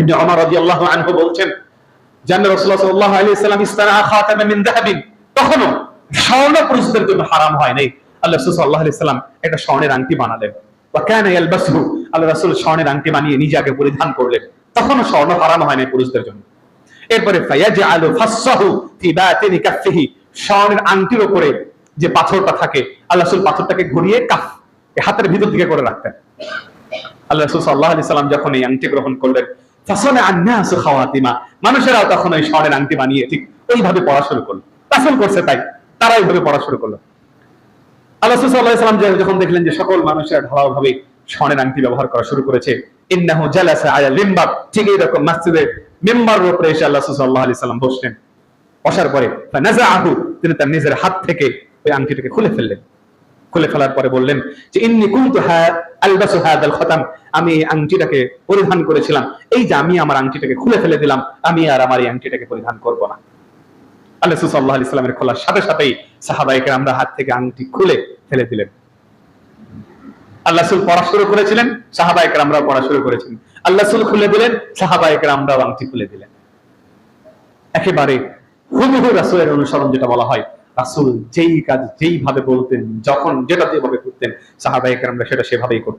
স্বর্ণের পরিধান করলেন। তখনও স্বর্ণ হারাম হয় নাই পুরুষদের জন্য। এরপরে স্বর্ণের আংটির উপরে যে পাথরটা থাকে, আল্লাহ পাথরটাকে ঘুরিয়ে কাফ হাতের ভিতর দিকে করে রাখতেন। আল্লাহ রাসূল আলাইহি সাল্লাম যখন এই আংটি গ্রহণ করলেন ফাসানা আন্নাসু খাওয়াতিমা। মানুষেরাও তখন ওই স্বর্ণের আংটি বানিয়ে ঠিক ওইভাবে পড়া শুরু করল। রাসূল করছে তাই। তারা ওইভাবে পড়া শুরু করল। আল্লাহ যখন দেখলেন যে সকল মানুষেরা ঢালাওভাবে স্বর্ণের আংটি ব্যবহার করা শুরু করেছে, ইন্নাহু জালাসা আলা লিম্বার। ঠিক এইরকম মসজিদে মিম্বারের উপরে এসে আল্লাহ সাল্লাল্লাহু আলাইহি সাল্লাম বসলেন। বসার পরে ফানাজাআহু, তিনি তার নিজের হাত থেকে ওই আংটিটাকে খুলে ফেললেন। খুলে ফেলার পরে বললেন যে, ইন্নি কুনতু আলবাসু হাদাল খতাম। আমি আংটিটাকে পরিধান করেছিলাম। এই যে, আমি আমার আংটিটাকে খুলে ফেলে দিলাম, আমি আর আমার এই আংটিটাকে পরিধান করব না। আল্লাহ সাল্লাল্লাহু আলাইহি সাল্লামের খোলার সাথে সাথেই সাহাবায়ে আমরা হাত থেকে আংটি খুলে ফেলে দিলেন। আল্লাহ রাসূল পড়া শুরু করেছিলেন, সাহাবায়ে আমরাও পড়া শুরু করেছিলেন আল্লাহ রাসূল খুলে দিলেন, সাহাবায়ে আমরাও আংটি খুলে দিলেন। একেবারে হুবহু রাসূলের অনুসরণ যেটা বলা হয় রাসূল যেই কাজ যেইভাবে বলতেন যখন যেটা যেভাবে করতেন সাহাবাহিক আমরা সেটা সেভাবেই করতেন।